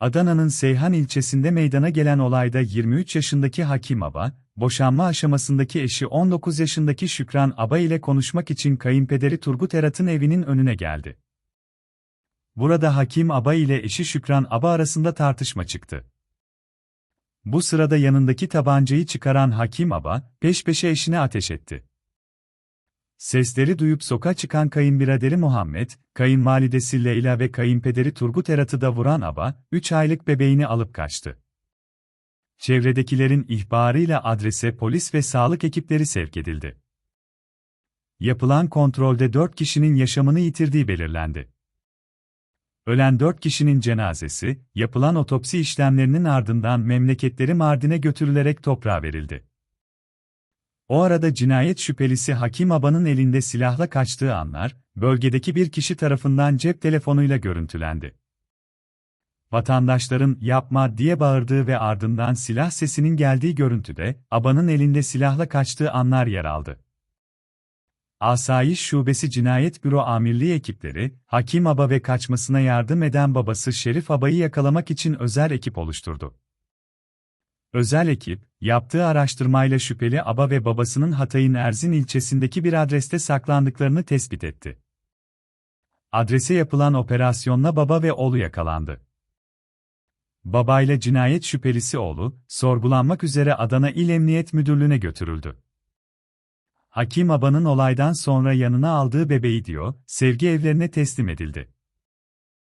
Adana'nın Seyhan ilçesinde meydana gelen olayda 23 yaşındaki Hakim Aba, boşanma aşamasındaki eşi 19 yaşındaki Şükran Aba ile konuşmak için kayınpederi Turgut Erat'ın evinin önüne geldi. Burada Hakim Aba ile eşi Şükran Aba arasında tartışma çıktı. Bu sırada yanındaki tabancayı çıkaran Hakim Aba, peş peşe eşine ateş etti. Sesleri duyup sokağa çıkan kayınbiraderi Muhammed, kayınvalidesi Leyla ve kayınpederi Turgut Erat'ı da vuran Aba, 3 aylık bebeğini alıp kaçtı. Çevredekilerin ihbarıyla adrese polis ve sağlık ekipleri sevk edildi. Yapılan kontrolde 4 kişinin yaşamını yitirdiği belirlendi. Ölen 4 kişinin cenazesi, yapılan otopsi işlemlerinin ardından memleketleri Mardin'e götürülerek toprağa verildi. O arada cinayet şüphelisi Hakim Aba'nın elinde silahla kaçtığı anlar, bölgedeki bir kişi tarafından cep telefonuyla görüntülendi. Vatandaşların yapma diye bağırdığı ve ardından silah sesinin geldiği görüntüde, Aba'nın elinde silahla kaçtığı anlar yer aldı. Asayiş Şubesi Cinayet Büro Amirliği ekipleri, Hakim Aba ve kaçmasına yardım eden babası Şerif Aba'yı yakalamak için özel ekip oluşturdu. Özel ekip, yaptığı araştırmayla şüpheli Aba ve babasının Hatay'ın Erzin ilçesindeki bir adreste saklandıklarını tespit etti. Adrese yapılan operasyonla baba ve oğlu yakalandı. Babayla cinayet şüphelisi oğlu, sorgulanmak üzere Adana İl Emniyet Müdürlüğü'ne götürüldü. Hakim Aba'nın olaydan sonra yanına aldığı bebeği diyor, sevgi evlerine teslim edildi.